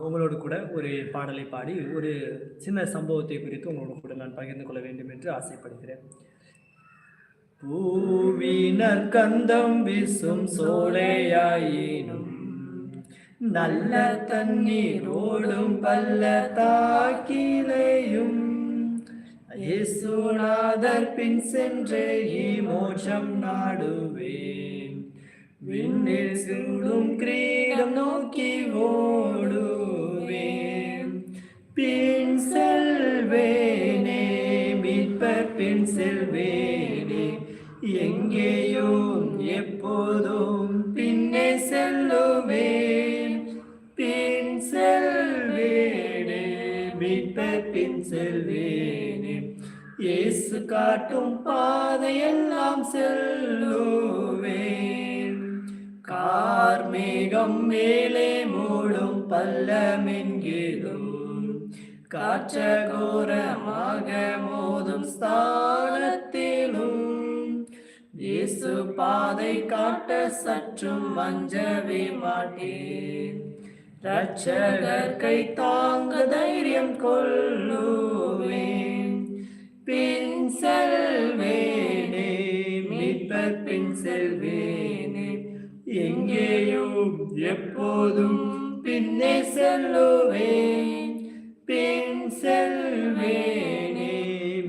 உங்களோடு கூட ஒரு பாடலை பாடி ஒரு சின்ன சம்பவத்தை குறித்து உங்களோடு கூட நான் பகிர்ந்து கொள்ள வேண்டும் என்று ஆசைப்படுகிறேன். பூவினர் கந்தம் வீசும் சோலையாயினும் நல்ல தண்ணீரோடும் பல்ல தாக்கிலையும் இயேசுநாதர் பின் சென்று மோட்சம் நாடுவே விண்ணில் சூடும் கிரீடம் நோக்கி ஓடுவேன் பின் செல்வேனே மீட்பர் பின் செல்வேனே. எங்கேயும் எப்போதும் பின்னே செல்லுவேன் பின் செல்வேனே மீட்பர் பின் செல்வேனே. இயேசு காட்டும் பாதையெல்லாம் செல் கார்மேகம் மேலே மூழும் பல்லமென்கிலும் காற்றகோரமாக மோதும் ஸ்தானத்திலும். இயேசு பாதை காட்ட சற்றும் மஞ்சவே மாட்டேன். ரட்சகர் கை தாங்க தைரியம் கொள்ளுவேன். எப்போதும் பின்னே செல்லுவேன். பின் செல்வேனே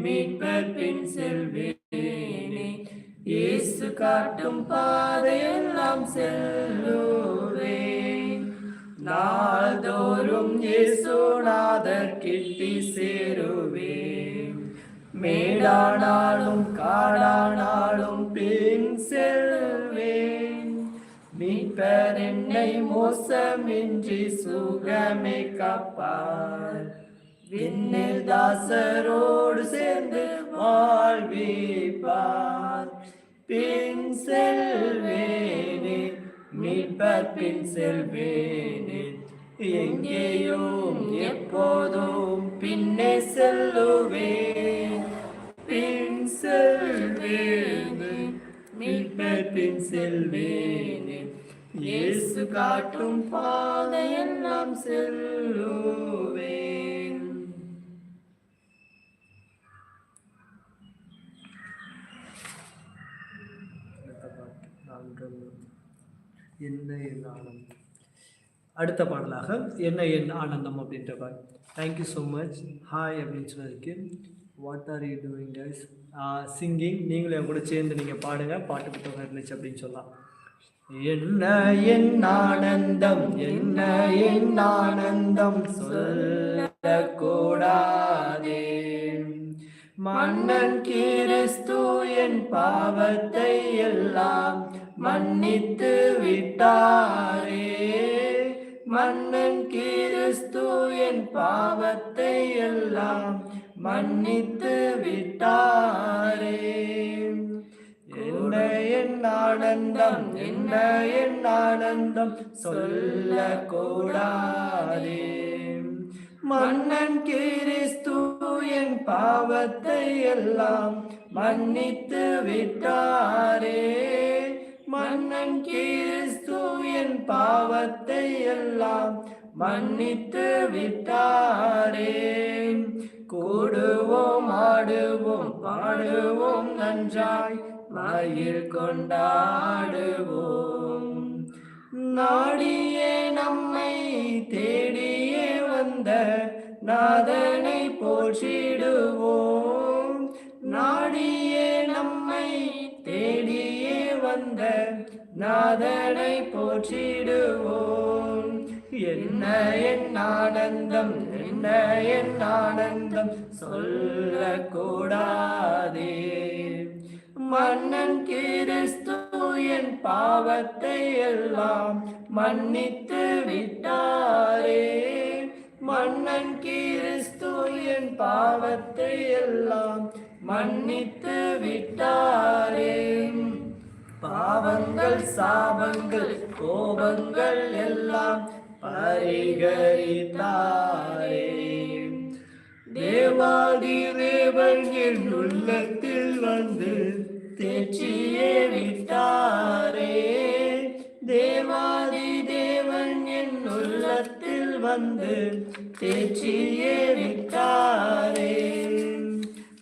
மீட்பர் பின் செல்வேனே. இயேசு காட்டும் பாதையெல்லாம் செல்லுவேன். நாள்தோறும் இயேசுநாதர் கிட்டி சேருவேன். மேடானாலும் காடானாலும் பின் செல்வேன். மீட்பர் என்னை மோசமின்றி சுகமே காப்பார். விண்ணில் தாசரோடு சேர்ந்து வாழ்விப்பார். பின் செல்வேனே மீட்பர் பின் செல்வேனே. எங்கேயும் எப்போதும் பின்னே செல்லுவேன் பின் செல்வேனே மீட்பர் பின் செல்வேனே. இயேசு காட்டும் பாதையெல்லாம் செல்லுவேன். என்ன என் ஆனந்தம்? அடுத்த பாடலாக என்ன என் ஆனந்தம் அப்படின்ற பாடல் தேங்க்யூ ஸோ மச் ஹாய் அப்படின்னு சொன்னதுக்கு what are you doing guys singing நீங்களும் என் கூட சேர்ந்து நீங்கள் பாடுங்க. பாட்டு புத்தகம் இருந்துச்சு அப்படின்னு சொல்லலாம். என்ன என் ஆனந்தம்? என்ன என் ஆனந்தம்? சொல்ல கூடாதே மன்னன் கிறிஸ்து என் பாவத்தை எல்லாம் மன்னித்து விட்டாரே. மன்னன் கிறிஸ்து என் பாவத்தை எல்லாம் மன்னித்து விட்டாரே. என்ன என் ஆனந்தம்? என்ன என் ஆனந்தம்? சொல்ல கூடாதே மன்னன் கிறிஸ்து என் பாவத்தை எல்லாம் மன்னித்து விட்டாரே. மன்னன் கிறிஸ்து என் பாவத்தை எல்லாம் மன்னித்து விட்டாரே. கூடுவோம் ஆடுவோம் பாடுவோம் நன்றாய். மயில் கொண்டாடுவோம். நாடியே நம்மை தேடியே வந்த நாதனை போற்றிடுவோம். நாடியே நம்மை தேடியே வந்த நாதனை போற்றிடுவோம். என்ன என் ஆனந்தம் என்ன என் ஆனந்தம் சொல்லக்கூடாதே. மன்னன் கிறிஸ்து என் பாவத்தை எல்லாம் மன்னித்து விட்டாரே. மன்னன் கிறிஸ்து என் பாவத்தை எல்லாம் மன்னித்து விட்டாரே. பாவங்கள் சாபங்கள் கோபங்கள் எல்லாம் பரிகரித்தாரே. தேவாதி தேவன் என் உள்ளத்தில் வந்து தேற்றியே விட்டாரே. தேவாதி தேவன் என் உள்ளத்தில் வந்து தேற்றியே விட்டாரே.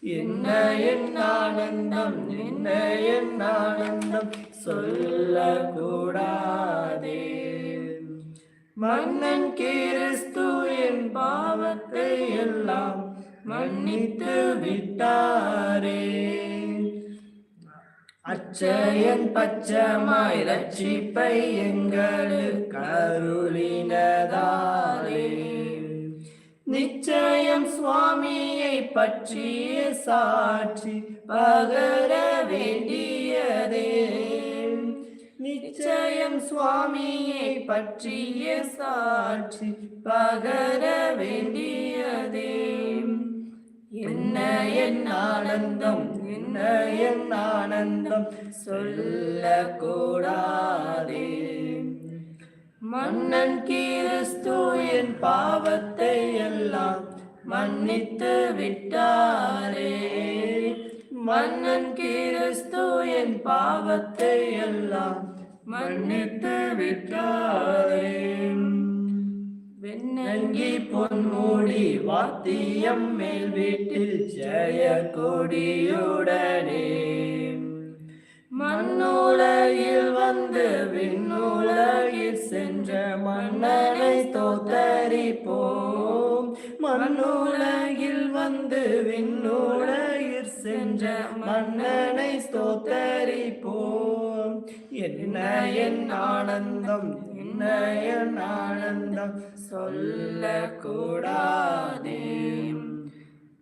என்ன என் ஆனந்தம் என்ன என் ஆனந்தம் சொல்லக்கூடாதே மன்னன் கிறிஸ்து என் பாவத்தை எல்லாம் மன்னித்து விட்டாரே. அச்சயன் பச்சமாய் ரட்சிப்பை எங்களுக்கு அருளினதாரே நிச்சயம் சுவாமியை பற்றிய சாட்சி பகர வேண்டியதே. நிச்சயம் சுவாமியை பற்றிய சாட்சி பகர வேண்டியதே. என்ன என் ஆனந்தம் என்ன என் ஆனந்தம்? சொல்லக்கூடாதே. மன்னன் கிறிஸ்து என் பாவத்தை எல்லாம் மன்னித்து விட்டாரே. மன்னன் கிறிஸ்து என் பாவத்தை எல்லாம் மன்னித்து விட்டாரே. வெண்ணங்கி பொன்மூடி வாத்தியம் மேல் வீட்டில் ஜெய கொடியுடனே மண்ணுலகில் வந்து விண்ணுலகில் சென்ற மன்னனை தோத்தரிப்போம். மண்ணுலகில் வந்து விண்ணுலகில் சென்ற மன்னனை தோத்தரி என்ன என் ஆனந்தம்? என்ன என் ஆனந்தம்? சொல்லக்கூடாதே.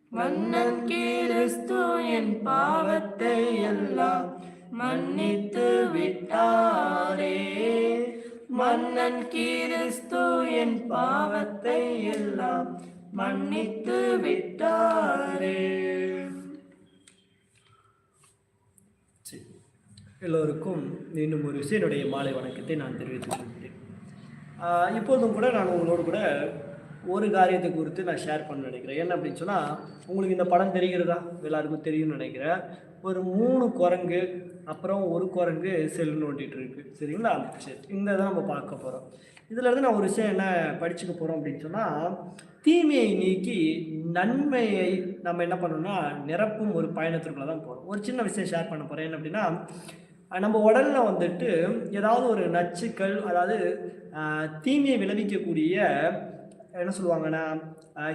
மன்னன் கிறிஸ்து என் பாவத்தை எல்லாம் மன்னித்து விட்டாரே. மன்னன் கிறிஸ்து என் பாவத்தை எல்லாம் மன்னித்து விட்டாரே. எல்லோருக்கும் மீண்டும் ஒரு விஷயம் என்னுடைய மாலை வணக்கத்தை நான் தெரிவித்துக் கொள்கிறேன். இப்போதும் கூட நான் உங்களோடு கூட ஒரு காரியத்தை குறித்து நான் ஷேர் பண்ண நினைக்கிறேன். என்ன அப்படின்னு சொன்னால் உங்களுக்கு இந்த படம் தெரிகிறதா? எல்லாருக்கும் தெரியும்னு நினைக்கிறேன். ஒரு மூணு குரங்கு அப்புறம் ஒரு குரங்கு செல் நோண்டிட்டு இருக்குது சரிங்களா? சரி இந்த தான் நம்ம பார்க்க போகிறோம் இதிலேருந்து நான் ஒரு விஷயம் என்ன படிச்சுக்க போகிறோம் அப்படின்னு சொன்னால் தீமையை நீக்கி நன்மையை நம்ம என்ன பண்ணணும்னா நிரப்பும் ஒரு பயணத்திற்குள்ளே தான் போகிறோம் ஒரு சின்ன விஷயம் ஷேர் பண்ண போகிறேன் என்ன அப்படின்னா நம்ம உடலில் வந்துட்டு ஏதாவது ஒரு நச்சுக்கள் அதாவது தீமையை விளைவிக்கக்கூடிய என்ன சொல்லுவாங்கன்னா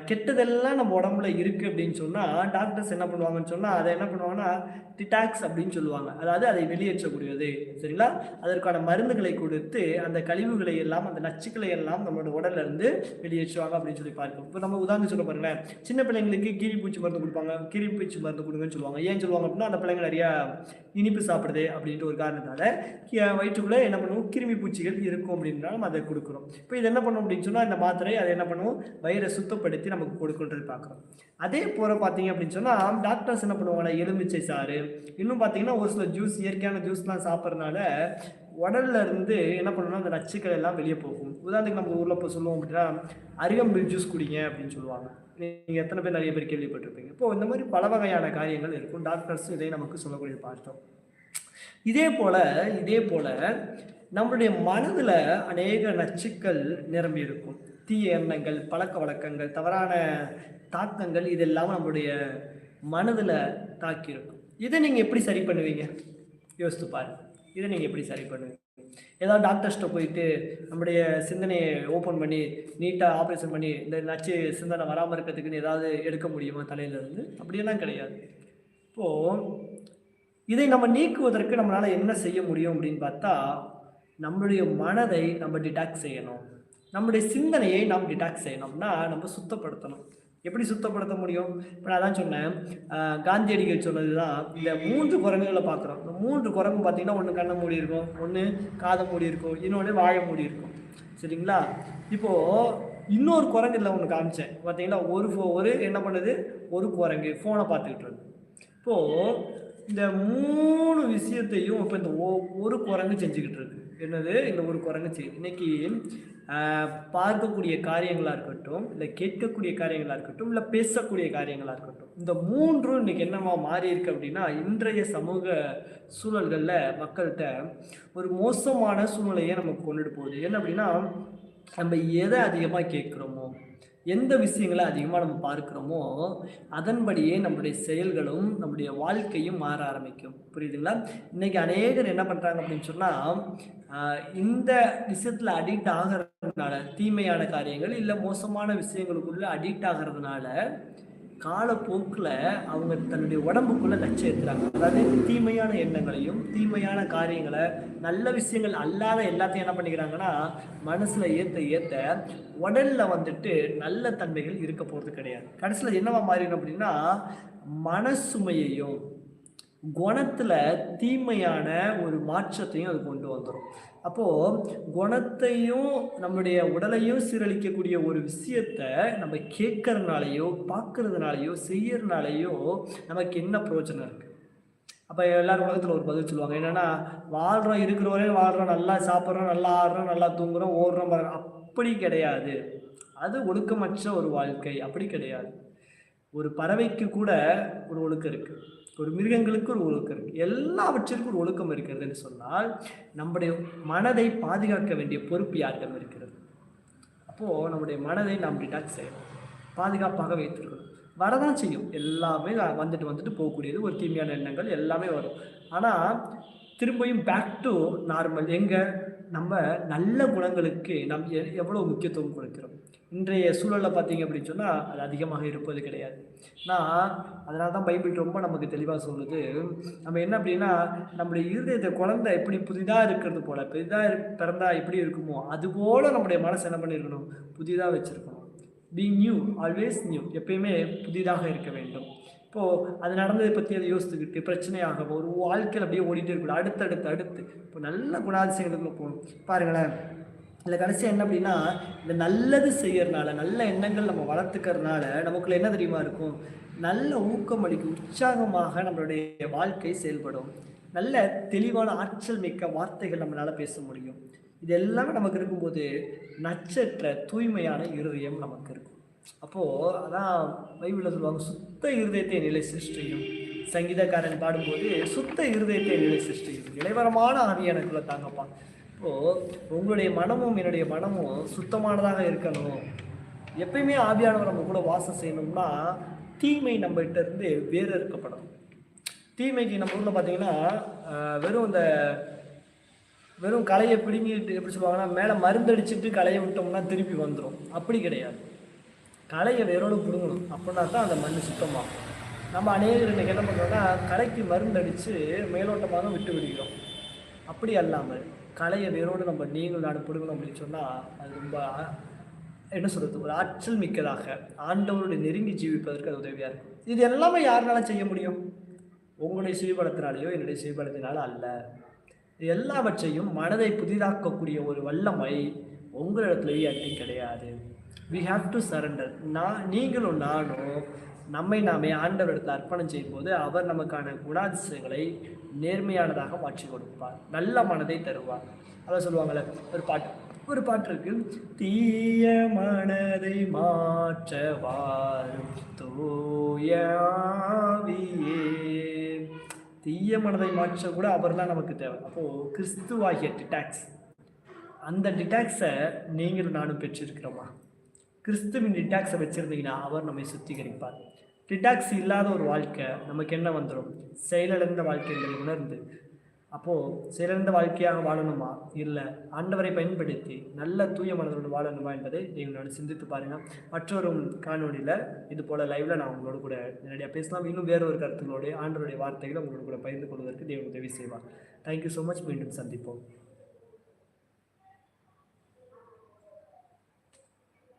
கெட்டதெல்லாம் நம்ம உடம்புல இருக்குது அப்படின்னு சொன்னால் டாக்டர்ஸ் என்ன பண்ணுவாங்கன்னு சொன்னால் அதை என்ன பண்ணுவாங்கன்னா டிடாக்ஸ் அப்படின்னு சொல்லுவாங்க. அதாவது அதை வெளியேற்றக்கூடியது. சரிங்களா? அதற்கான மருந்துகளை கொடுத்து அந்த கழிவுகளை எல்லாம் அந்த நச்சுக்களை எல்லாம் நம்மளோட உடல்ல இருந்து வெளியேற்றுவாங்க அப்படின்னு சொல்லி பார்க்கும் இப்போ நம்ம உதாரணம் சொல்ல பாருங்களேன். சின்ன பிள்ளைங்களுக்கு கீரிப்பூச்சி மருந்து கொடுப்பாங்க. கீரிப்பூச்சி மருந்து கொடுங்கன்னு சொல்லுவாங்க. ஏன் சொல்லுவாங்க அப்படின்னா அந்த பிள்ளைங்க நிறையா இனிப்பு சாப்பிடுது அப்படின்ற ஒரு காரணத்தால் வயிற்றுக்குள்ளே என்ன பண்ணுவோம்? கிருமி பூச்சிகள் இருக்கும் அப்படின்னா நம்ம அதை கொடுக்குறோம். இப்போ இது என்ன பண்ணும் அப்படின்னு சொன்னால் இந்த மாத்திரை அதை என்ன பண்ணுவோம்? வயிறை சுத்தப்படுத்தி நமக்கு கொடுக்குன்றது பார்க்குறோம். அதே போல் பார்த்தீங்க அப்படின்னு சொன்னால் டாக்டர்ஸ் என்ன பண்ணுவாங்கன்னா எலுமிச்சை சாறு இன்னும் பார்த்தீங்கன்னா ஒரு சில ஜூஸ் இயற்கையான ஜூஸ்லாம் சாப்பிட்றதுனால உடல்ல இருந்து என்ன பண்ணணும்னா அந்த நச்சுக்கள் எல்லாம் வெளியே போகும். உதாரணத்துக்கு நம்ம ஊரில் இப்போ சொல்லுவோம் அப்படின்னா அருகம்புல் ஜூஸ் குடிங்க அப்படின்னு சொல்லுவாங்க. நீங்கள் எத்தனை பேர் நிறைய பேர் கேள்விப்பட்டிருப்பீங்க. இப்போ இந்த மாதிரி பல வகையான காரியங்கள் இருக்கும். டாக்டர்ஸ் இதை நமக்கு சொல்லக்கூடிய பார்த்தோம். இதே போல் இதே போல் நம்மளுடைய மனதில் அநேக நச்சுக்கள் நிரம்பி இருக்கும். தீய எண்ணங்கள் பழக்க வழக்கங்கள் தவறான தாக்கங்கள் இதெல்லாம் நம்மளுடைய மனதில் தாக்கியிருக்கும். இதை நீங்கள் எப்படி சரி பண்ணுவீங்க? யோசித்து பாரு இதை நீங்கள் எப்படி சரி பண்ணுவீங்க? ஏதாவது டாக்டர்ஸ்ட்ட போயிட்டு நம்முடைய சிந்தனையை ஓப்பன் பண்ணி நீட்டாக ஆப்ரேஷன் பண்ணி இந்த நச்சு சிந்தனை வராமல் இருக்கிறதுக்குன்னு ஏதாவது எடுக்க முடியுமா தலையிலேருந்து? அப்படியெல்லாம் கிடையாது. இப்போது இதை நம்ம நீக்குவதற்கு நம்மளால் என்ன செய்ய முடியும் அப்படின்னு பார்த்தா நம்மளுடைய மனதை நம்ம டிடாக்ட் செய்யணும். நம்முடைய சிந்தனையை நாம் டிடாக்ஸ் செய்யணும்னா நம்ம சுத்தப்படுத்தணும். எப்படி சுத்தப்படுத்த முடியும்? இப்போ நான் தான் சொன்னேன். காந்தியடிகள் சொன்னது தான் இந்த மூன்று குரங்குகளை பார்க்குறோம். இந்த மூன்று குரங்கு பார்த்தீங்கன்னா ஒன்று கண்ணை மூடி இருக்கும் ஒன்று காதை மூடி இருக்கும் இன்னொன்று வாழை மூடி இருக்கும். சரிங்களா? இப்போது இன்னொரு குரங்கு இல்லை ஒன்று காமிச்சேன். பார்த்தீங்களா ஒரு ஃபோ ஒரு என்ன பண்ணுது? ஒரு குரங்கு. ஃபோனை பார்த்துக்கிட்டு இருக்கு. இப்போது இந்த மூணு விஷயத்தையும் இப்போ இந்த ஒரு குரங்கு செஞ்சுக்கிட்டு இருக்கு. என்னது? இந்த ஒரு குரங்கு இன்னைக்கு பார்க்கக்கூடிய காரியங்களாக இருக்கட்டும் இல்லை கேட்கக்கூடிய காரியங்களாக இருக்கட்டும் இல்லை பேசக்கூடிய காரியங்களாக இருக்கட்டும் இந்த மூன்றும் இன்னைக்கு என்னவா மாறி இருக்கு அப்படின்னா இன்றைய சமூக சூழல்களில் மக்கள்கிட்ட ஒரு மோசமான சூழ்நிலையை நமக்கு கொண்டுட்டு போகுது. என்ன அப்படின்னா நம்ம எதை அதிகமாக கேட்குறோமோ எந்த விஷயங்களை அதிகமாக நம்ம பார்க்குறோமோ அதன்படியே நம்முடைய செயல்களும் நம்முடைய வாழ்க்கையும் மாற ஆரம்பிக்கும். புரியுதுங்களா? இன்றைக்கி அநேகர் என்ன பண்ணுறாங்க அப்படின்னு சொன்னால் இந்த விஷயத்துல அடிக்ட் ஆகிறதுனால தீமையான காரியங்கள் இல்லை மோசமான விஷயங்களுக்குள்ள அடிக்ட் ஆகிறதுனால காலப்போக்கில் அவங்க தன்னுடைய உடம்புக்குள்ளே நச்சு ஏற்றுறாங்க அதாவது தீமையான எண்ணங்களையும் தீமையான காரியங்களை நல்ல விஷயங்கள் அல்லாத எல்லாத்தையும் என்ன பண்ணிக்கிறாங்கன்னா மனசில் ஏற்ற ஏற்ற உடலில் வந்துட்டு நல்ல தன்மைகள் இருக்க போகிறது கிடையாது. கடைசியில் என்னவா மாறிடும் அப்படின்னா மனசுமையையும் குணத்தில் தீமையான ஒரு மாற்றத்தையும் அது கொண்டு வந்துடும் அப்போது குணத்தையும் நம்முடைய உடலையும் சீரழிக்கக்கூடிய ஒரு விஷயத்த நம்ம கேட்கறதுனாலையோ பார்க்கறதுனாலையோ செய்யறதுனாலையோ நமக்கு என்ன பிரயோஜனம் இருக்குது அப்போ எல்லாரும் உலகத்தில் ஒரு பதில் சொல்லுவாங்க. என்னன்னா வாழ்கிறோம் இருக்கிற வரையும் வாழ்கிறோம் நல்லா சாப்பிட்றோம் நல்லா ஆடுறோம் நல்லா தூங்குறோம் ஓடுறோம் அப்படி கிடையாது. அது ஒழுக்கமற்ற ஒரு வாழ்க்கை. அப்படி கிடையாது. ஒரு பறவைக்கு கூட ஒரு ஒழுக்கம் இருக்குது ஒரு மிருகங்களுக்கு ஒரு ஒழுக்கம் இருக்குது எல்லாவற்றிற்கும் ஒரு ஒழுக்கம் இருக்கிறதுன்னு சொன்னால் நம்முடைய மனதை பாதுகாக்க வேண்டிய பொறுப்பு யாரிடம் இருக்கிறது? அப்போது நம்முடைய மனதை நாம் டிடாக்ஸ் செய்யணும். பாதுகாப்பாக வைத்திருக்கணும். வரதான் செய்யும். எல்லாமே வந்துட்டு வந்துட்டு போகக்கூடியது. ஒரு தீமையான எண்ணங்கள் எல்லாமே வரும். ஆனால் திரும்பியும் பேக் டு நார்மல் எங்கே? நம்ம நல்ல குணங்களுக்கு நம் எவ்வளோ முக்கியத்துவம் கொடுக்கிறோம்? இன்றைய சூழலில் பார்த்தீங்க அப்படின்னு சொன்னால் அது அதிகமாக இருப்பது கிடையாது. நான் அதனால தான் பைபிள் ரொம்ப நமக்கு தெளிவாக சொல்லுது. நம்ம என்ன அப்படின்னா நம்முடைய இருதயத்தை குழந்தை எப்படி புதிதாக இருக்கிறது போல் புதிதாக பிறந்தா எப்படி இருக்குமோ அதுபோல் நம்முடைய மனசு என்ன பண்ணியிருக்கணும் புதிதாக வச்சுருக்கணும். பி நியூ ஆல்வேஸ் நியூ எப்பயுமே புதிதாக இருக்க வேண்டும். இப்போது அது நடந்ததை பற்றி அதை யோசித்துக்கிட்டு பிரச்சனையாக ஒரு வாழ்க்கையில் அப்படியே ஓடிட்டே இருக்கக்கூடாது. அடுத்தடுத்து அடுத்து. இப்போ நல்ல குணாதிசயங்களுக்குள்ள போகணும். பாருங்களேன். இல்லை கடைசியாக என்ன அப்படின்னா இந்த நல்லது செய்யறதுனால நல்ல எண்ணங்கள் நம்ம வளர்த்துக்கிறதுனால நமக்குள்ள என்ன தெரியுமா இருக்கும்? நல்ல ஊக்கம் அளிக்கும் உற்சாகமாக நம்மளுடைய வாழ்க்கை செயல்படும். நல்ல தெளிவான ஆற்றல் மிக்க வார்த்தைகள் நம்மளால் பேச முடியும். இது எல்லாமே நமக்கு இருக்கும்போது நச்சற்ற தூய்மையான இருதயம் நமக்கு இருக்கும். அப்போது அதான் பைபிளில் சொல்லுவாங்க சுத்த இருதயத்தை நிலை சிருஷ்டியும். சங்கீதக்காரன் பாடும்போது சுத்த இருதயத்தை நிலை சிருஷ்டியும். இளைவரமான ஆவி எனக்குள்ள தாங்கப்பான் இப்போது உங்களுடைய மனமும் என்னுடைய மனமும் சுத்தமானதாக இருக்கணும். எப்பயுமே ஆவியானவர் நம்ம கூட வாசம் செய்யணும்னா தீமை நம்மகிட்ட இருந்து வேறு இருக்கப்படணும் தீமைக்கு நம்ம ஊரில் பார்த்தீங்கன்னா வெறும் இந்த வெறும் கலையை பிடுங்கிட்டு எப்படி சொல்லுவாங்கன்னா மேலே மருந்தடிச்சிட்டு கலையை விட்டோம்னா திருப்பி வந்துடும் அப்படி கிடையாது. களையை வேரோடு பிடுங்கணும். அப்படின்னா தான் அந்த மண் சுத்தமாகும். நம்ம அநேகர் இன்றைக்கி என்ன பண்ணுறோம்னா களைக்கு மருந்தடித்து மேலோட்டமாக விட்டு விடுகிறோம். அப்படி அல்லாமல் கலையை வேரோடு நம்ம நீங்கள் நான் பிடுங்கணும் அப்படின்னு சொன்னால் அது ரொம்ப என்ன சொல்கிறது ஒரு ஆற்றல் மிக்கதாக. ஆண்டவரோடு நெருங்கி ஜீவிப்பதற்கு அது உதவியாக இருக்கும். இது எல்லாமே யாருனால செய்ய முடியும்? உங்களுடைய சுயபலத்தினாலேயோ என்னுடைய சுயபலத்தினால அல்ல. எல்லாவற்றையும் மனதை புதிதாக்கக்கூடிய ஒரு வல்லமை உங்களிடத்துலேயே அட்டையும் கிடையாது. வி ஹாவ் டு சரண்டர் நான் நீங்களும் நானும் நம்மை நாமே ஆண்டவரிடத்தில் அர்ப்பணம் செய்யும் போது அவர் நமக்கான குணாதிசயங்களை நேர்மையானதாக மாற்றி கொடுப்பார். நல்ல மனதை தருவார். அதான் சொல்லுவாங்கள்ல ஒரு பாட்டு. ஒரு பாட்டு இருக்கு. தீய மனதை மாற்றவார் தூயாவியே தீய மனதை மாற்ற கூட அவர் தான் நமக்கு தேவை. அப்போது கிறிஸ்துவாகிய டிடாக்ஸ் அந்த டிடாக்ஸை நீங்களும் நானும் பெற்றிருக்கிறோமா? கிறிஸ்துவின் டிடாக்ஸை வச்சுருந்தீங்கன்னா அவர் நம்மை சுத்திகரிப்பார். டிடாக்ஸ் இல்லாத ஒரு வாழ்க்கை நமக்கு என்ன வந்துடும் செயலிழந்த வாழ்க்கைகளை உணர்ந்து. அப்போது செயலிழந்த வாழ்க்கையாக வாழணுமா? இல்லை ஆண்டவரை பயன்படுத்தி நல்ல தூய மனதோடு வாழணுமா என்பதை எங்களோட சிந்தித்து பாருங்கள் மற்றொரு காணொலியில் இது போல் லைவில் நான் உங்களோட கூட நேரடியாக பேசலாம். இன்னும் வேறு ஒரு கருத்துக்களோடு ஆண்டவருடைய வார்த்தைகளை உங்களோட கூட பகிர்ந்து கொள்வதற்கு தேவன் உதவி செய்வார். தேங்க்யூ ஸோ மச் மீண்டும் சந்திப்போம்.